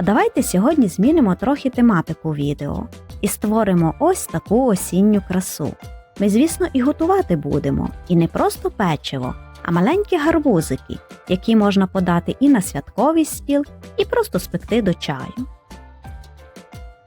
А давайте сьогодні змінимо трохи тематику відео і створимо ось таку осінню красу. Ми, звісно, і готувати будемо, і не просто печиво, а маленькі гарбузики, які можна подати і на святковий стіл, і просто спекти до чаю.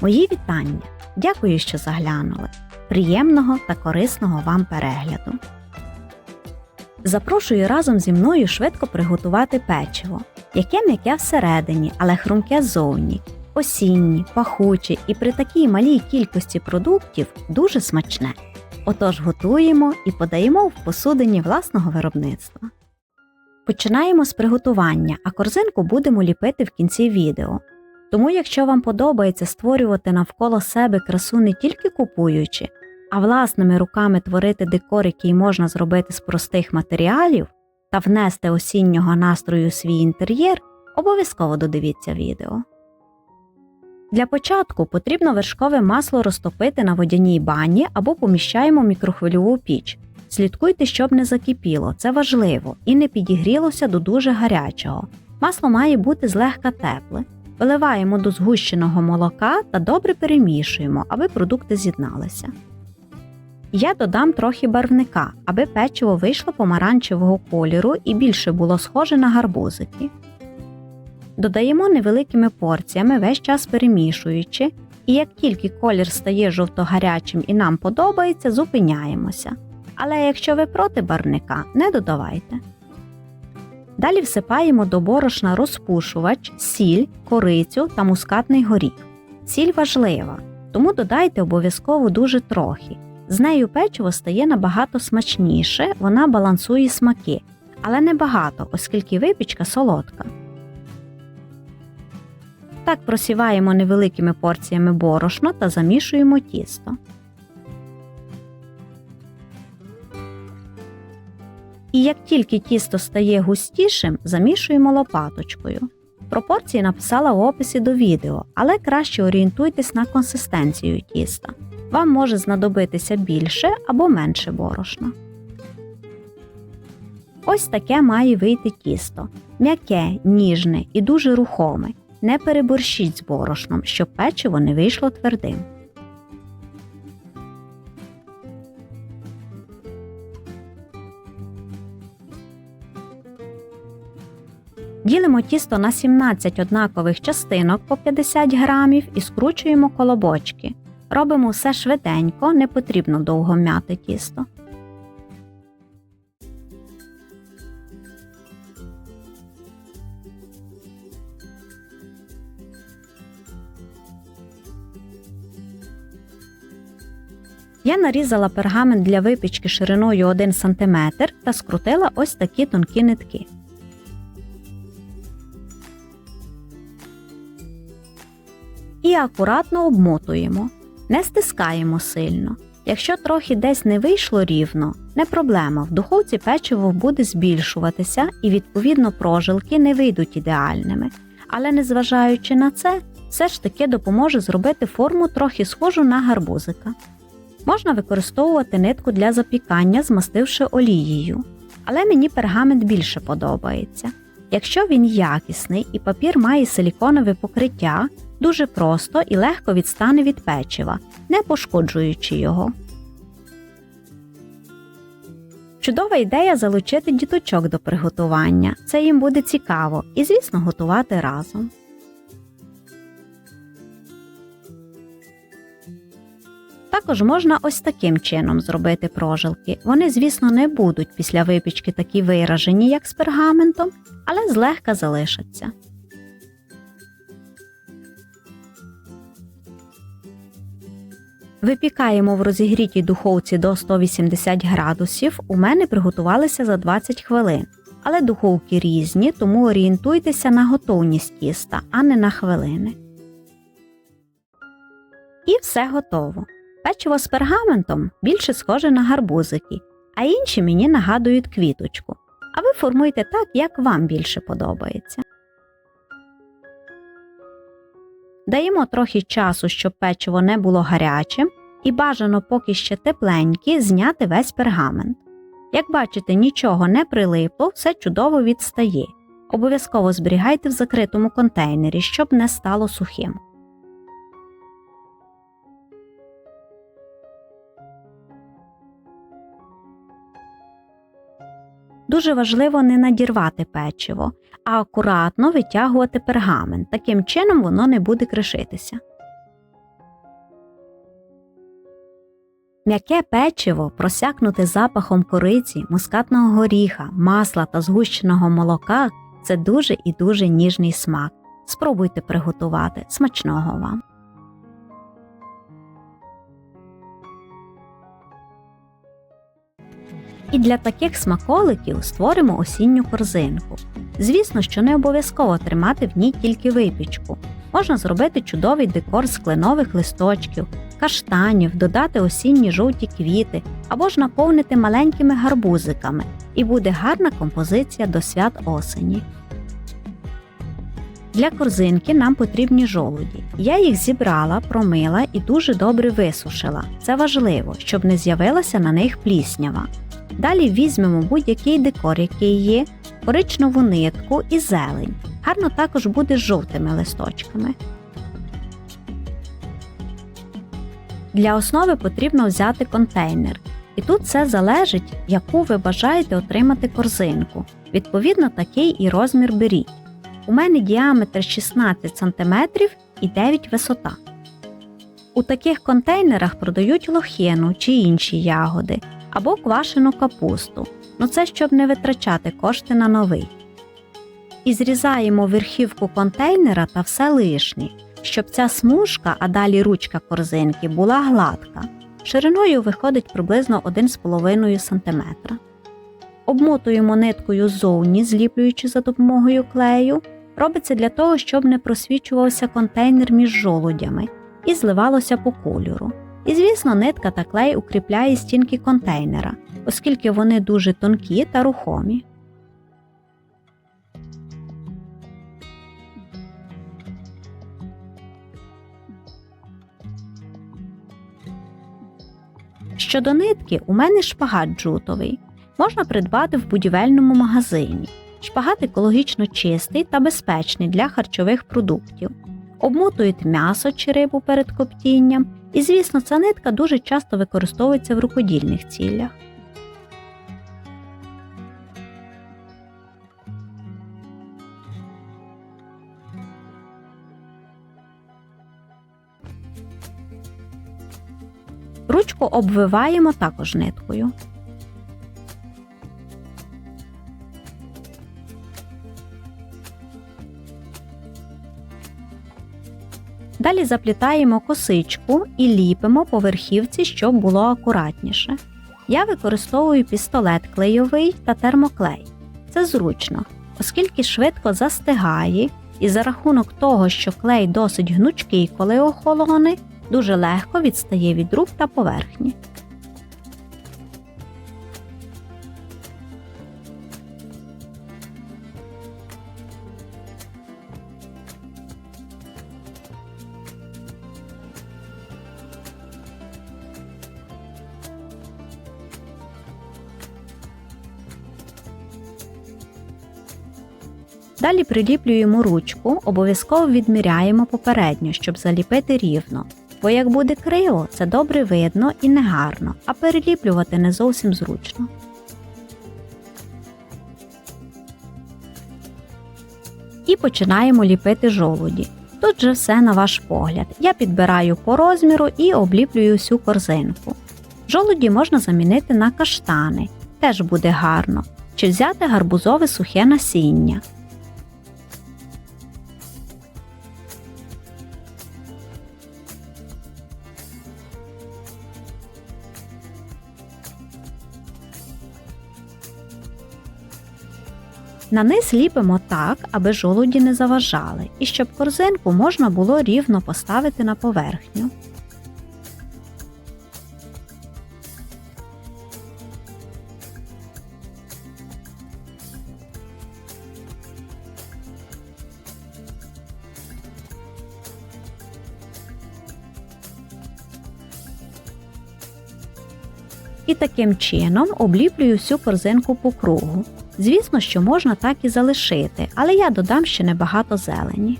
Мої вітання! Дякую, що заглянули. Приємного та корисного вам перегляду. Запрошую разом зі мною швидко приготувати печиво, яке м'яке всередині, але хрумке ззовні, осіннє, пахуче і при такій малій кількості продуктів дуже смачне. Отож готуємо і подаємо в посудині власного виробництва. Починаємо з приготування, а корзинку будемо ліпити в кінці відео. Тому, якщо вам подобається створювати навколо себе красу не тільки купуючи, а власними руками творити декор, який можна зробити з простих матеріалів та внести осіннього настрою свій інтер'єр, обов'язково додивіться відео. Для початку потрібно вершкове масло розтопити на водяній бані або поміщаємо мікрохвильову піч. Слідкуйте, щоб не закипіло, це важливо, і не підігрілося до дуже гарячого. Масло має бути злегка тепле. Виливаємо до згущеного молока та добре перемішуємо, аби продукти з'єдналися. Я додам трохи барвника, аби печиво вийшло помаранчевого кольору і більше було схоже на гарбузики. Додаємо невеликими порціями весь час перемішуючи, і як тільки колір стає жовто-гарячим і нам подобається, зупиняємося. Але якщо ви проти барвника, не додавайте. Далі всипаємо до борошна розпушувач, сіль, корицю та мускатний горіх. Сіль важлива, тому додайте обов'язково дуже трохи. З нею печиво стає набагато смачніше, вона балансує смаки, але не багато, оскільки випічка солодка. Так просіваємо невеликими порціями борошно та замішуємо тісто. І як тільки тісто стає густішим, замішуємо лопаточкою. Пропорції написала в описі до відео, але краще орієнтуйтесь на консистенцію тіста. Вам може знадобитися більше або менше борошна. Ось таке має вийти тісто. М'яке, ніжне і дуже рухоме. Не переборщіть з борошном, щоб печиво не вийшло твердим. Ділимо тісто на 17 однакових частинок по 50 грамів і скручуємо колобочки. Робимо все швиденько, не потрібно довго м'яти тісто. Я нарізала пергамент для випічки шириною 1 см та скрутила ось такі тонкі нитки. І акуратно обмотуємо. Не стискаємо сильно. Якщо трохи десь не вийшло рівно, не проблема, в духовці печиво буде збільшуватися і, відповідно, прожилки не вийдуть ідеальними. Але незважаючи на це, все ж таки допоможе зробити форму трохи схожу на гарбузика. Можна використовувати нитку для запікання, змастивши олією, але мені пергамент більше подобається. Якщо він якісний і папір має силіконове покриття, дуже просто і легко відстане від печива, не пошкоджуючи його. Чудова ідея залучити діточок до приготування. Це їм буде цікаво і, звісно, готувати разом. Також можна ось таким чином зробити прожилки. Вони, звісно, не будуть після випічки такі виражені, як з пергаментом, але злегка залишаться. Випікаємо в розігрітій духовці до 180 градусів. У мене приготувалися за 20 хвилин. Але духовки різні, тому орієнтуйтеся на готовність тіста, а не на хвилини. І все готово. Печиво з пергаментом більше схоже на гарбузики, а інші мені нагадують квіточку. А ви формуйте так, як вам більше подобається. Даємо трохи часу, щоб печиво не було гарячим, і бажано, поки ще тепленькі, зняти весь пергамент. Як бачите, нічого не прилипло, все чудово відстає. Обов'язково зберігайте в закритому контейнері, щоб не стало сухим. Дуже важливо не надірвати печиво, а акуратно витягувати пергамент. Таким чином воно не буде кришитися. М'яке печиво, просякнуте запахом кориці, мускатного горіха, масла та згущеного молока це дуже і дуже ніжний смак. Спробуйте приготувати смачного вам. І для таких смаколиків створимо осінню корзинку. Звісно, що не обов'язково тримати в ній тільки випічку. Можна зробити чудовий декор з кленових листочків, каштанів, додати осінні жовті квіти або ж наповнити маленькими гарбузиками, і буде гарна композиція до свят осені. Для корзинки нам потрібні жолуді. Я їх зібрала, промила і дуже добре висушила. Це важливо, щоб не з'явилася на них пліснява. Далі візьмемо будь-який декор, який є, коричневу нитку і зелень. Гарно також буде з жовтими листочками. Для основи потрібно взяти контейнер. І тут все залежить, яку ви бажаєте отримати корзинку. Відповідно, такий і розмір беріть. У мене діаметр 16 см і 9 висота. У таких контейнерах продають лохину чи інші ягоди або квашену капусту. Ну це щоб не витрачати кошти на новий. І зрізаємо верхівку контейнера та все лишнє, щоб ця смужка, а далі ручка корзинки була гладка. Шириною виходить приблизно 1,5 см. Обмотуємо ниткою ззовні, зліплюючи за допомогою клею. Робиться для того, щоб не просвічувався контейнер між жолудями і зливалося по кольору. І, звісно, нитка та клей укріпляє стінки контейнера, оскільки вони дуже тонкі та рухомі. Щодо нитки, у мене шпагат джутовий. Можна придбати в будівельному магазині. Шпагат екологічно чистий та безпечний для харчових продуктів. Обмотують м'ясо чи рибу перед коптінням, і, звісно, ця нитка дуже часто використовується в рукодільних цілях. Ручку обвиваємо також ниткою. Далі заплітаємо косичку і ліпимо по верхівці, щоб було акуратніше. Я використовую пістолет клейовий та термоклей. Це зручно, оскільки швидко застигає, і за рахунок того, що клей досить гнучкий, коли охолоне, дуже легко відстає від рук та поверхні. Далі приліплюємо ручку, обов'язково відміряємо попередньо, щоб заліпити рівно. Бо як буде криво, це добре видно і негарно, а переліплювати не зовсім зручно. І починаємо ліпити жолуді. Тут же все на ваш погляд. Я підбираю по розміру і обліплюю всю корзинку. Жолуді можна замінити на каштани, теж буде гарно, чи взяти гарбузове сухе насіння. На низ ліпимо так, аби жолуді не заважали, і щоб корзинку можна було рівно поставити на поверхню. Таким чином обліплюю всю корзинку по кругу. Звісно, що можна так і залишити, але я додам ще небагато зелені.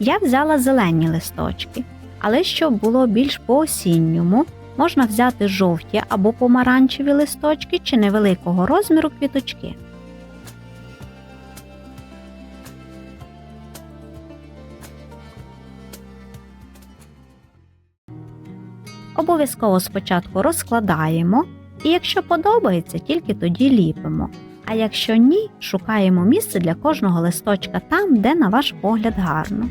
Я взяла зелені листочки, але щоб було більш по-осінньому, можна взяти жовті або помаранчеві листочки чи невеликого розміру квіточки. Обов'язково спочатку розкладаємо, і якщо подобається, тільки тоді ліпимо. А якщо ні, шукаємо місце для кожного листочка там, де на ваш погляд гарно.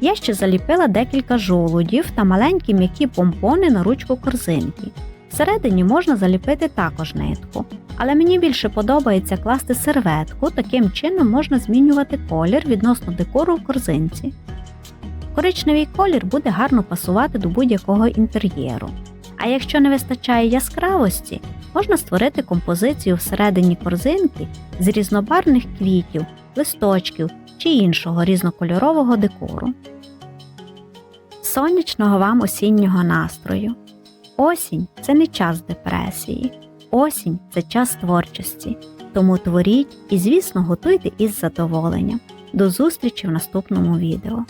Я ще заліпила декілька жолудів та маленькі м'які помпони на ручку корзинки. Всередині можна заліпити також нитку, але мені більше подобається класти серветку, таким чином можна змінювати колір відносно декору в корзинці. Коричневий колір буде гарно пасувати до будь-якого інтер'єру. А якщо не вистачає яскравості, можна створити композицію всередині корзинки з різнобарвних квітів, листочків чи іншого різнокольорового декору. Сонячного вам осіннього настрою. Осінь це не час депресії. Осінь це час творчості. Тому творіть і, звісно, готуйте із задоволенням. До зустрічі в наступному відео.